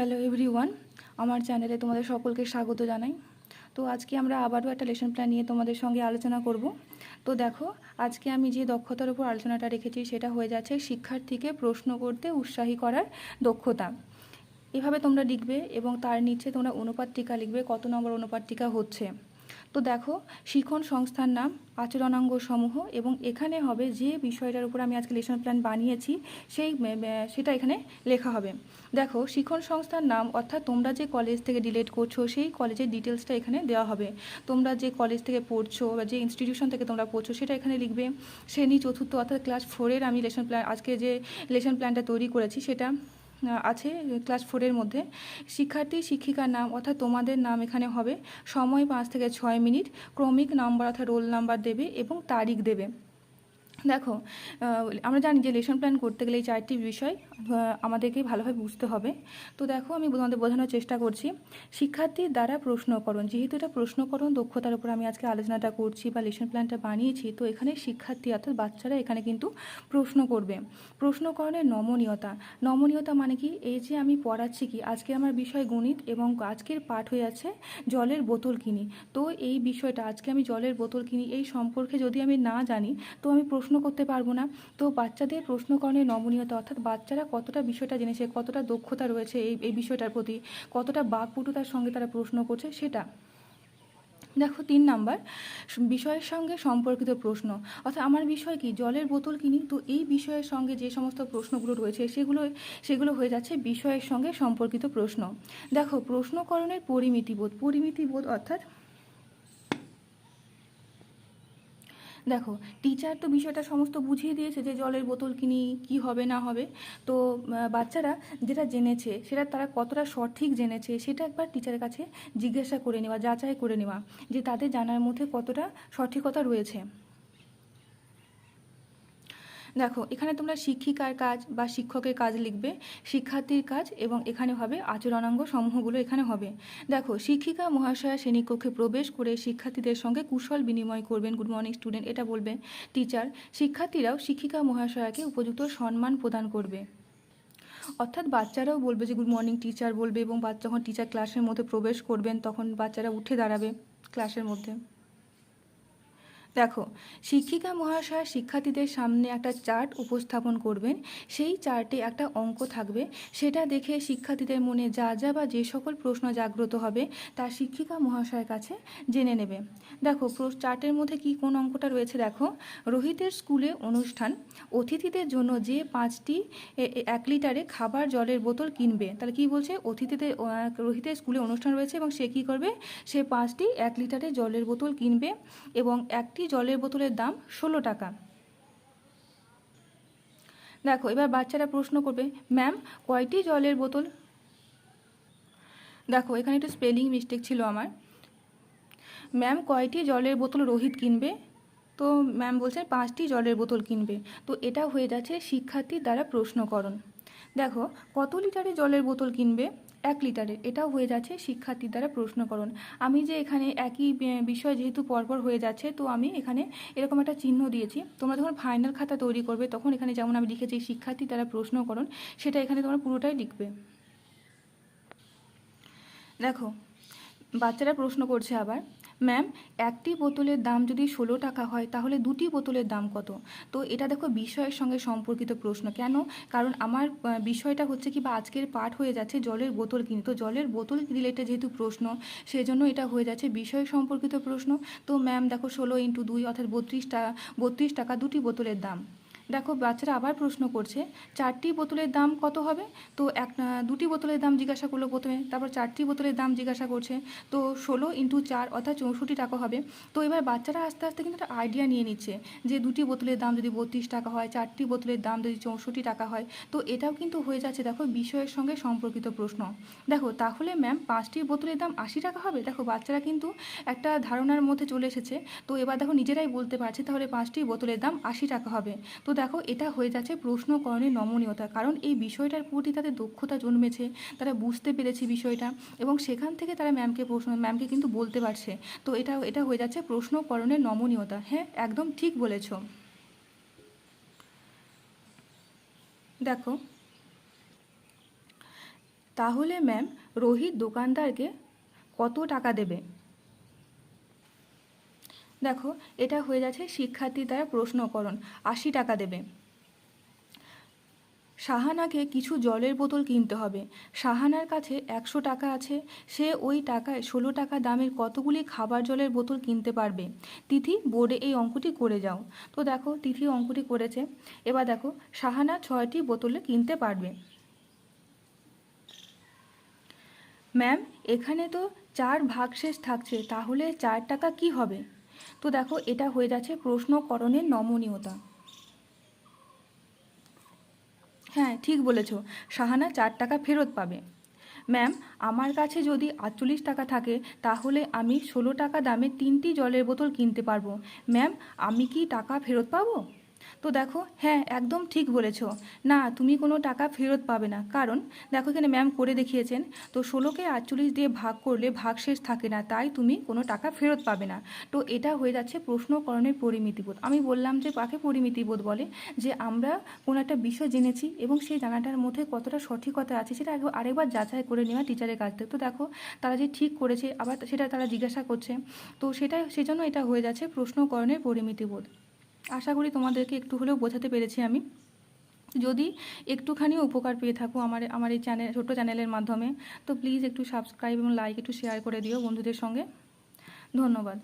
Hello everyone আমার চ্যানেলে তোমাদের সকলকে স্বাগত জানাই। তো আজকে আমরা আবারও একটা লেসন প্ল্যান নিয়ে তোমাদের সঙ্গে আলোচনা করব। তো দেখো, আজকে আমি যে দক্ষতার উপর আলোচনাটা রেখেছি, সেটা হয়ে যাচ্ছে শিক্ষার্থীকে প্রশ্ন করতে উৎসাহী করার দক্ষতা। এভাবে তোমরা লিখবে এবং তার নিচে তোমরা অনুপাত্তিকা লিখবে, কত নম্বর অনুপাত্তিকা হচ্ছে। তো দেখো, শিখন সংস্থার নাম, আচরণাঙ্গ সমূহ এবং এখানে হবে যে বিষয়টার উপর আমি আজকে লেসন প্ল্যান বানিয়েছি, সেই সেটা এখানে লেখা হবে। দেখো, শিখন সংস্থার নাম অর্থাৎ তোমরা যে কলেজ থেকে ডিলেট করছ, সেই কলেজের ডিটেলসটা এখানে দেওয়া হবে। তোমরা যে কলেজ থেকে পড়ছো বা যে ইনস্টিটিউশন থেকে তোমরা পড়ছো, সেটা এখানে লিখবে। শ্রেণি চতুর্থ অর্থাৎ ক্লাস ফোরের আমি লেসন প্ল্যান আজকে যে লেসন প্ল্যানটা তৈরি করেছি, সেটা আছে ক্লাস ফোরের মধ্যে। শিক্ষার্থী, শিক্ষিকার নাম অর্থাৎ তোমাদের নাম এখানে হবে। সময় পাঁচ থেকে ছয় মিনিট। ক্রমিক নাম্বার অর্থাৎ রোল নাম্বার দেবে এবং তারিখ দেবে। দেখো আমরা জানি যে লেসন প্ল্যান করতে গেলে এই চারটি বিষয় আমাদেরকে ভালোভাবে বুঝতে হবে। তো দেখো, আমি তোমাদের বোঝানোর চেষ্টা করছি। শিক্ষার্থীর দ্বারা প্রশ্নকরণ, যেহেতু এটা প্রশ্নকরণ দক্ষতার উপর আমি আজকে আলোচনাটা করছি বা লেসন প্ল্যানটা বানিয়েছি, তো এখানে শিক্ষার্থী অর্থাৎ বাচ্চারা এখানে কিন্তু প্রশ্ন করবে। প্রশ্নকরণের নমনীয়তা নমনীয়তা মানে কি? এই যে আমি পড়াচ্ছি কি? আজকে আমার বিষয় গণিত এবং আজকের পাঠ হয়ে আছে জলের বোতল কিনি। তো এই বিষয়টা, আজকে আমি জলের বোতল কিনি, এই সম্পর্কে যদি আমি না জানি, তো আমি প্রশ্ন করতে পারব না। তো বাচ্চাদের প্রশ্নকরণের নমনীয়তা, অর্থাৎ বাচ্চারা কতটা বিষয়টা জেনেছে, কতটা দক্ষতা রয়েছে এই এই বিষয়টার প্রতি, কতটা বাকপটুতার সঙ্গে তারা প্রশ্ন করছে সেটা। দেখো, তিন নাম্বার, বিষয়ের সঙ্গে সম্পর্কিত প্রশ্ন। অর্থাৎ আমার বিষয় কি, জলের বোতল কিনি? তো এই বিষয়ের সঙ্গে যে সমস্ত প্রশ্নগুলো রয়েছে, সেগুলো সেগুলো হয়ে যাচ্ছে বিষয়ের সঙ্গে সম্পর্কিত প্রশ্ন। দেখো, প্রশ্নকরণের পরিমিতিবোধ পরিমিতিবোধ অর্থাৎ দেখো টিচার তো বিষয়টা সমস্ত বুঝিয়ে দিয়েছে যে জলের বোতল কিনি, কি হবে না হবে। তো বাচ্চারা যেটা জেনেছে, সেটা তারা কতটা সঠিক জেনেছে, সেটা একবার টিচারের কাছে জিজ্ঞাসা করে নেওয়া, যাচাই করে নেওয়া, যে তাদের জানার মধ্যে কতটা সঠিকতা রয়েছে। দেখো, এখানে তোমরা শিক্ষিকার কাজ বা শিক্ষকের কাজ লিখবে, শিক্ষার্থীর কাজ এবং এখানে হবে আচরণাঙ্গ সমূহগুলো এখানে হবে। দেখো, শিক্ষিকা মহাশয়া শ্রেণীকক্ষে প্রবেশ করে শিক্ষার্থীদের সঙ্গে কুশল বিনিময় করবেন, গুড মর্নিং স্টুডেন্ট এটা বলবে। টিচার, শিক্ষার্থীরাও শিক্ষিকা মহাশয়াকে উপযুক্ত সম্মান প্রদান করবে। অর্থাৎ বাচ্চারাও বলবে যে, গুড মর্নিং টিচার বলবে এবং বাচ্চা যখন টিচার ক্লাসের মধ্যে প্রবেশ করবেন, তখন বাচ্চারা উঠে দাঁড়াবে ক্লাসের মধ্যে। দেখো, শিক্ষিকা মহাশয় শিক্ষার্থীদের সামনে একটা চার্ট উপস্থাপন করবেন। সেই চার্টে একটা অঙ্ক থাকবে। সেটা দেখে শিক্ষার্থীদের মনে যা যা বা যে সকল প্রশ্ন জাগ্রত হবে, তা শিক্ষিকা মহাশয়ের কাছে জেনে নেবে। দেখো চার্টের মধ্যে কি কোন অঙ্কটা রয়েছে দেখো। রোহিতের স্কুলে অনুষ্ঠান, অতিথিদের জন্য যে পাঁচটি এক লিটারে খাবার জলের বোতল কিনবে। তাহলে কি বলছে? অতিথিদের রোহিতের স্কুলে অনুষ্ঠান রয়েছে এবং সে কি করবে? সে পাঁচটি এক লিটারে জলের বোতল কিনবে এবং একটি জলের বোতলের দাম ষোলো টাকা। দেখো, এবার বাচ্চারা প্রশ্ন করবে, ম্যাম, কয়টি জলের বোতল? দেখো, এখানে একটু স্পেলিং মিস্টেক ছিল আমার। ম্যাম, কয়টি জলের বোতল রোহিত কিনবে? তো ম্যাম বলছেন পাঁচটি জলের বোতল কিনবে। তো এটা হয়ে যাচ্ছে শিক্ষার্থীর দ্বারা প্রশ্নকরণ। দেখো, কত লিটারে জলের বোতল কিনবে? এক লিটারের এটাও হয়ে যাচ্ছে শিক্ষার্থীর দ্বারা প্রশ্নকরণ। আমি যে এখানে একই বিষয় যেহেতু পরপর হয়ে যাচ্ছে, তো আমি এখানে এরকম একটা চিহ্ন দিয়েছি। তোমরা যখন ফাইনাল খাতা তৈরি করবে, তখন এখানে যেমন আমি লিখেছি শিক্ষার্থী দ্বারা প্রশ্নকরণ, সেটা এখানে তোমরা পুরোটাই লিখবে। দেখো, বাচ্চারা প্রশ্ন করছে আবার। ম্যাম একটি বোতলের দাম যদি ষোলো টাকা হয়, তাহলে দুটি বোতলের দাম কত? তো এটা দেখো বিষয়ের সঙ্গে সম্পর্কিত প্রশ্ন। কেন? কারণ আমার বিষয়টা হচ্ছে কি, বা আজকের পাঠ হয়ে যাচ্ছে জলের বোতল কিনি। তো জলের বোতল রিলেটেড যেহেতু প্রশ্ন, সেজন্য এটা হয়ে যাচ্ছে বিষয় সম্পর্কিত প্রশ্ন। তো ম্যাম দেখো ষোলো ইন্টু দুই অর্থাৎ বত্রিশ টাকা বত্রিশ টাকা দুটি বোতলের দাম। দেখো বাচ্চারা আবার প্রশ্ন করছে, চারটি বোতলের দাম কত হবে? তো এক দুটি বোতলের দাম জিজ্ঞাসা করল প্রথমে, তারপর চারটি বোতলের দাম জিজ্ঞাসা করছে, তো ষোলো ইন্টু চার অর্থাৎ চৌষট্টি টাকা হবে। তো এবার বাচ্চারা আস্তে আস্তে কিন্তু একটা আইডিয়া নিয়ে নিচ্ছে যে দুটি বোতলের দাম যদি বত্রিশ টাকা হয়, চারটি বোতলের দাম যদি চৌষট্টি টাকা হয়, তো এটাও কিন্তু হয়ে যাচ্ছে দেখো বিষয়ের সঙ্গে সম্পর্কিত প্রশ্ন। দেখো তাহলে ম্যাম পাঁচটি বোতলের দাম আশি টাকা হবে? দেখো বাচ্চারা কিন্তু একটা ধারণার মধ্যে চলে এসেছে। তো এবার দেখো নিজেরাই বলতে পারছে তাহলে পাঁচটি বোতলের দাম আশি টাকা হবে। তো দেখো, এটা হয়ে যাচ্ছে প্রশ্নকরণের নমনীয়তা। কারণ এই বিষয়টার প্রতি তাদের দক্ষতা জন্মেছে, তারা বুঝতে পেরেছে বিষয়টা এবং সেখান থেকে তারা ম্যামকে প্রশ্ন ম্যামকে কিন্তু বলতে পারছে। তো এটা এটা হয়ে যাচ্ছে প্রশ্নকরণের নমনীয়তা। হ্যাঁ একদম ঠিক বলেছ। দেখো, তাহলে ম্যাম রোহিত দোকানদারকে কত টাকা দেবে? দেখো, এটা হয়ে যাচ্ছে শিক্ষার্থী দ্বারা প্রশ্নকরণ, আশি টাকা দেবে। শাহানাকে কিছু জলের বোতল কিনতে হবে। শাহানার কাছে একশো টাকা আছে, সে ওই টাকায় ষোলো টাকা দামের কতগুলি খাবার জলের বোতল কিনতে পারবে? তিথি, বোর্ডে এই অঙ্কটি করে যাও। তো দেখো, তিথি অঙ্কটি করেছে। এবার দেখো, শাহানা ছয়টি বোতলে কিনতে পারবে। ম্যাম, এখানে তো চার ভাগশেষ থাকছে, তাহলে চার টাকা কি হবে? তো দেখো, এটা হয়ে যাচ্ছে প্রশ্নকরণের নমনীয়তা। হ্যাঁ ঠিক বলেছ। সাহানা চার টাকা ফেরত পাবে। ম্যাম, আমার কাছে যদি আটচল্লিশ টাকা থাকে, তাহলে আমি ষোলো টাকা দামে তিনটি জলের বোতল কিনতে পারব। ম্যাম, আমি কি টাকা ফেরত পাবো? তো দেখো হ্যাঁ একদম ঠিক বলেছ। না, তুমি কোনো টাকা ফেরত পাবে না। কারণ, দেখো এখানে ম্যাম করে দেখিয়েছেন, তো ষোলোকে আটচল্লিশ দিয়ে ভাগ করলে ভাগশেষ থাকে না, তাই তুমি কোনো টাকা ফেরত পাবে না। তো এটা হয়ে যাচ্ছে প্রশ্নকরণের পরিমিতিবোধ। আমি বললাম যে কাকে পরিমিতিবোধ বলে? যে আমরা কোনো একটা বিষয় জেনেছি এবং সেই জানাটার মধ্যে কতটা সঠিকতা আছে, সেটা আরেকবার যাচাই করে নেওয়া টিচারের কাছ থেকে। তো দেখো, তারা যে ঠিক করেছে, আবার সেটা তারা জিজ্ঞাসা করছে। তো সেটা, সেজন্য এটা হয়ে যাচ্ছে প্রশ্নকরণের পরিমিতিবোধ। আশা করি তোমাদেরকে একটু হলেও বোঝাতে পেরেছি আমি। যদি একটুখানি উপকার পেয়ে থাকো আমার আমার এই চ্যানেল ছোটো চ্যানেলের মাধ্যমে, তো প্লিজ একটু সাবস্ক্রাইব এবং লাইক একটু শেয়ার করে দিও বন্ধুদের সঙ্গে। ধন্যবাদ।